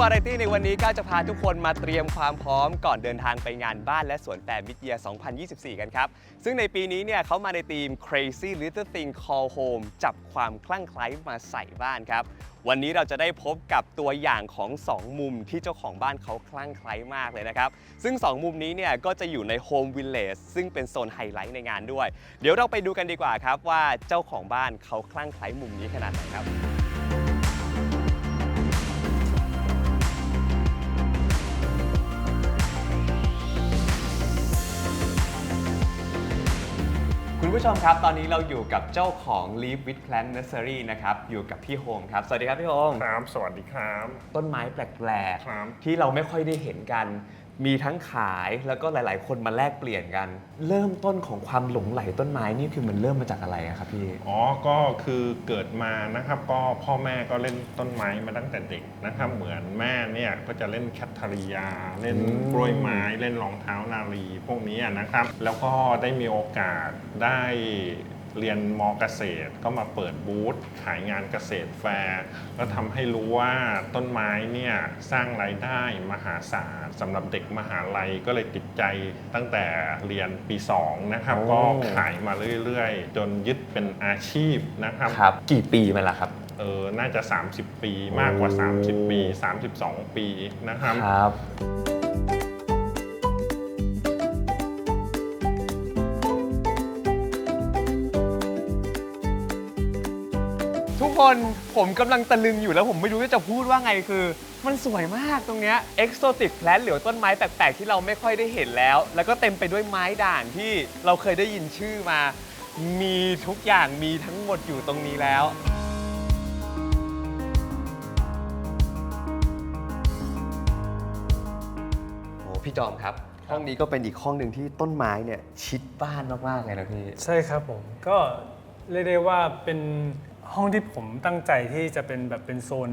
วาไรตี้ในวันนี้ก็จะพาทุกคนมาเตรียมความพร้อมก่อนเดินทางไปงานบ้านและสวนแฟร์มิเยีย 2024 กันครับ ซึ่งในปีนี้เนี่ยเขามาในธีม Crazy Little Thing Call Home จับความคลั่งไคล้มาใส่บ้านครับ วันนี้เราจะได้พบกับตัวอย่างของ 2 มุมที่เจ้าของบ้านเขาคลั่งไคล้มากเลยนะครับ ซึ่ง 2 มุมนี้เนี่ยก็จะอยู่ใน Home Village ซึ่งเป็นโซนไฮไลท์ในงานด้วย เดี๋ยวเราไปดูกันดีกว่าครับว่าเจ้าของบ้านเขาคลั่งไคล้มุมนี้ขนาดไหนครับ ผู้ชมครับ ตอนนี้เราอยู่กับเจ้าของ Live with Plant Nursery นะครับ อยู่กับพี่โฮมครับ สวัสดีครับพี่โฮม ครับ สวัสดีครับ ต้นไม้แปลกครับ ๆ ที่เราไม่ค่อยได้เห็นกัน มีทั้งขายแล้วก็หลาย ๆ คนมาแลกเปลี่ยนกัน เริ่มต้นของความหลงไหลต้นไม้นี่คือมันเริ่มมาจากอะไรอะครับพี่ อ๋อ ก็คือเกิดมานะครับก็พ่อแม่ก็เล่นต้นไม้มาตั้งแต่เด็กนะครับ เหมือนแม่เนี่ยก็จะเล่นแคทเทอรียา เล่นอืมกล้วยไม้เล่นรองเท้านารีพวกนี้นะครับ แล้วก็ได้มีโอกาสได้ เรียนมเกษตรก็มาเปิดบูธขายงานเกษตรแฟร์แล้วทำให้รู้ว่าต้นไม้เนี่ยสร้างรายได้มหาศาลสำหรับเด็กมหาลัยก็เลยติดใจตั้งแต่เรียนปี 2 นะครับ โอ้ ก็ขายมาเรื่อยๆ จนยึดเป็นอาชีพนะครับครับ กี่ปีมาแล้วครับ เออน่าจะ 30 ปีมากกว่า 30 ปี 32 ปีนะครับ ครับ ทุกคนผมกำลังตะลึงอยู่แล้วผมไม่รู้ว่าจะพูดว่าไงคือ มันสวยมากตรงเนี้ย Exotic Plant หรือต้นไม้แปลกๆ ที่เราไม่ค่อยได้เห็นแล้ว แล้วก็เต็มไปด้วยไม้ด่างที่เราเคยได้ยินชื่อมา มีทุกอย่างมีทั้งหมดอยู่ตรงนี้แล้ว โอ้พี่จอมครับ ห้องนี้ก็เป็นอีกห้องหนึ่งที่ต้นไม้เนี่ยชิดบ้านมากๆเลยนะพี่ ใช่ครับผม ก็เรียกได้ว่าเป็น ห้องที่ผมตั้งใจที่จะเป็นแบบเป็นโซน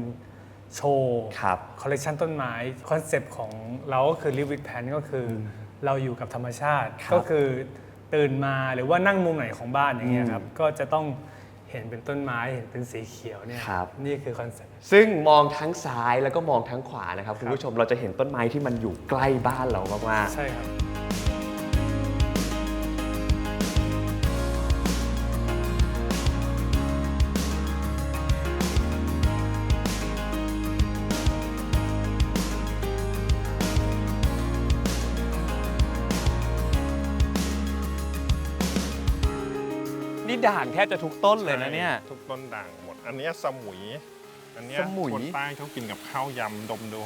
โชว์ครับคอลเลกชันต้นไม้คอนเซปต์ของเราก็คือ live with plant ก็คืออเราอยู่กับธรรมชาติครับก็คือตื่นมาหรือว่านั่งมุมไหนของบ้านอย่างเงี้ยครับก็จะต้องเห็นเป็นต้นไม้เห็นเป็นสีเขียวเนี่ยครับ นี่คือคอนเซปต์ ซึ่งมองทั้งซ้ายแล้วก็มองทั้งขวานะครับคุณผู้ชมเราจะเห็นต้นไม้ที่มันอยู่ใกล้บ้านเรามากใช่ครับ ด่างแทบจะทุกต้นเลยนะเนี่ยใช่ทุกต้นด่างหมด อันเนี้ยสมุย อันเนี้ยสมุย คนใต้เขากินกับข้าวยำดมดู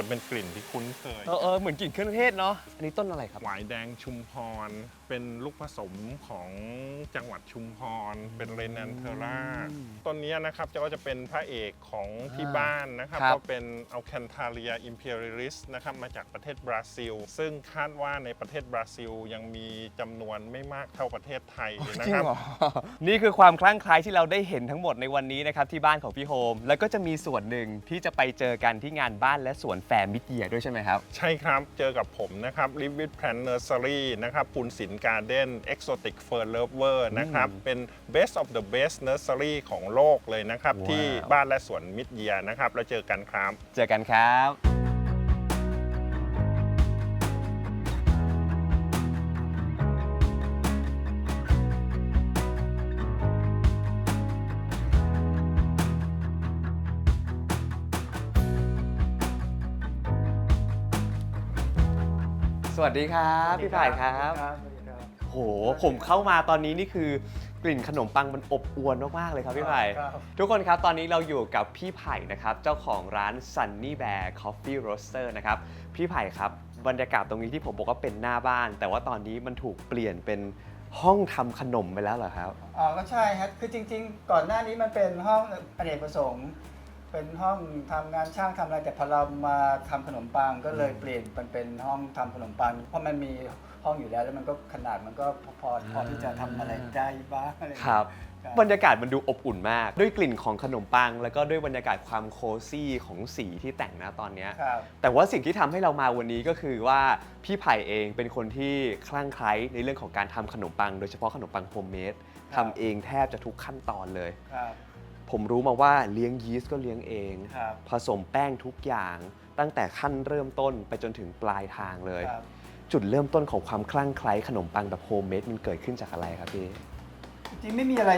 จะเป็นกลิ่นที่คุ้นเคย เออเออเหมือนกลิ่นเครื่องเทศเนาะ อันนี้ต้นอะไรครับ หวายแดงชุมพร เป็นลูกผสมของจังหวัดชุมพร เป็นเรนันเทอร่า ต้นเนี้ยนะครับจะก็จะเป็นพระเอกของที่อ่าบ้านนะครับครับก็เป็นอัลแคนทาเรียอิมเ r รีลิสนะครับมาจากประเทศบราซิล ซึ่งคาดว่าในประเทศบราซิลยังมีจำนวนไม่มากเท่าประเทศไทยนะจริงครับ เหรอ นี่คือความคลั่งไคล้ที่เราได้เห็นทั้งหมดในวันนี้นะครับที่บ้านของพี่โฮม แล้วก็จะมีส่วนหนึ่งที่จะไปเจอกันที่งานบ้านและสวนแฟร์มิดเยียด้วยใช่ไหมครับ ใช่ครับ เจอกับผมนะครับ Live with Plant Nursery นะครับปุนสินการ์เด้น Exotic Fern Lover นะครับ เป็น best of the best nursery ของโลกเลยนะครับว้าวที่บ้านและสวนมิดเยียนะครับ แล้วเจอกันครับ เจอกันครับ วัสดีครับพี่ผ่ายครับโหผมเข้ามาตอนนี้นี่คือกลิ่นขนมปังมันอบอวลมากๆเลยครับพี่ไผ่ครับทุกคนครับตอนนี้เราอยู่กับพี่ไผ่นะครับเจ้าของร้าน Sunny Bear Coffee Roaster นะครับพี่ไผ่ครับบรรยากาศตรงนี้ที่ผมบอกว่าเป็นหน้าบ้าน แต่ว่าตอนนี้มันถูกเปลี่ยนเป็นห้องทำขนมไปแล้วเหรอครับอ๋อก็ใช่ครับคือจริง ๆ ก่อนหน้านี้มันเป็นห้องอเนกประสงค์ เป็นห้องทำงานช่างทำอะไรแต่พอเรามาทำขนมปังก็เลยเปลี่ยนมันเป็นห้องทำขนมปัง เพราะมันมีห้องอยู่แล้วแล้วมันก็ขนาดมันก็พอพอพอที่จะทำอะไรได้บ้างอะไรอย่างคเงี้ย รับ ครับ บรรยากาศมันดูอบอุ่นมาก ด้วยกลิ่นของขนมปัง แล้วก็ด้วยบรรยากาศความโคซี่ของสีที่แต่งนะตอนเนี้ย ครับ แต่ว่าสิ่งที่ทำให้เรามาวันนี้ก็คือว่าพี่ไผ่เองเป็นคนที่คลั่งไคล้ในเรื่องของการทำขนมปัง โดยเฉพาะขนมปังโฮมเมดครับ ทำเองแทบจะทุกขั้นตอนเลย ครับ ผมรู้มาว่าเลี้ยงยีสต์ก็เลี้ยงเอง ครับผสมแป้งทุกอย่าง ตั้งแต่ขั้นเริ่มต้นไปจนถึงปลายทางเลย ครับจุดเริ่มต้นของความคลั่งไคล้ขนมปังแบบโฮมเมดมันเกิดขึ้นจากอะไรครับพี่ จริงๆไม่มีอะไร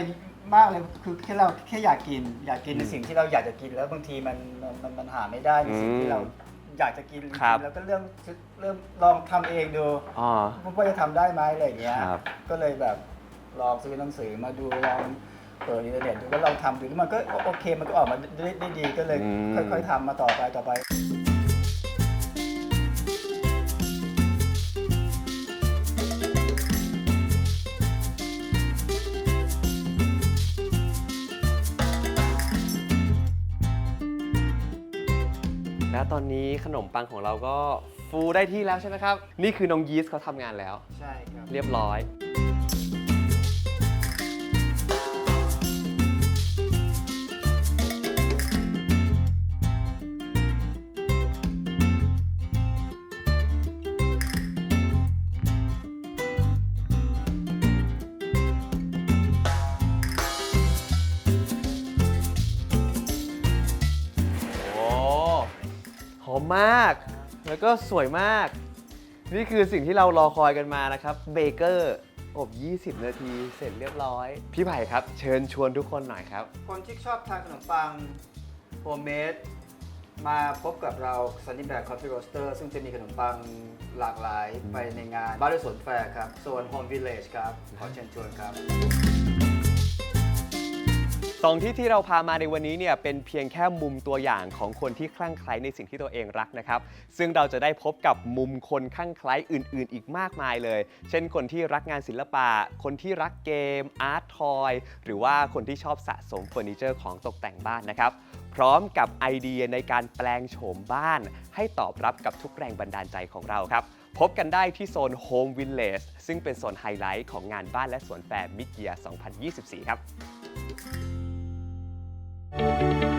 มากเลยคือแค่เราแค่อยากกิน อยากกินในอืมสิ่งที่เราอยากจะกินแล้วบางทีมันมันมันมันหาไม่ได้ในสิ่งอืมที่เราอยากจะกินครับ แล้วก็เริ่มเริ่มลองทำเองดูอ๋อ ว่าจะทำได้ไหมอะไรอย่างเงี้ย ครับ ก็เลยแบบลองซื้อหนังสือมาดูลอง เปิดอินเทอร์เน็ตดูก็ลองทำดูแล้วมันก็โอเคมันก็ออกมาได้ได้ดีก็เลย อืม ค่อยๆทำมาต่อไปต่อไป และตอนนี้ขนมปังของเราก็ฟูได้ที่แล้วใช่ไหมครับ นี่คือน้องยีสต์เขาทำงานแล้ว ใช่ครับ เรียบร้อย มมาก แล้วก็สวยมาก นี่คือสิ่งที่เรารอคอยกันมานะครับเบเกอร์อบ 20 นาทีเสร็จเรียบร้อย พี่ไผ่ครับ เชิญชวนทุกคนหน่อยครับ คนที่ชอบทานขนมปังโฮมเมดมาพบกับเรา Sunny Bear Coffee Roaster ซึ่งจะมีขนมปังหลากหลายไปในงานบ้านด้วยสวนแฟร์ครับโซน Home Village ครับ ขอเชิญชวนครับ สองที่ที่เราพามาในวันนี้เนี่ยเป็นเพียงแค่มุมตัวอย่างของคนที่คลั่งไคล้ในสิ่งที่ตัวเองรักนะครับ ซึ่งเราจะได้พบกับมุมคนคลั่งไคล้อื่น ๆ อีกมากมายเลย เช่นคนที่รักงานศิลปะ คนที่รักเกม อาร์ตทอย หรือว่าคนที่ชอบสะสมเฟอร์นิเจอร์ของตกแต่งบ้านนะครับ พร้อมกับไอเดียในการแปลงโฉมบ้าน ให้ตอบรับกับทุกแรงบันดาลใจของเราครับพบกันได้ที่โซน Home Village ซึ่งเป็นโซนไฮไลท์ของงานบ้านและสวนแฟร์มิดเยีย 2024 ครับ Thank you.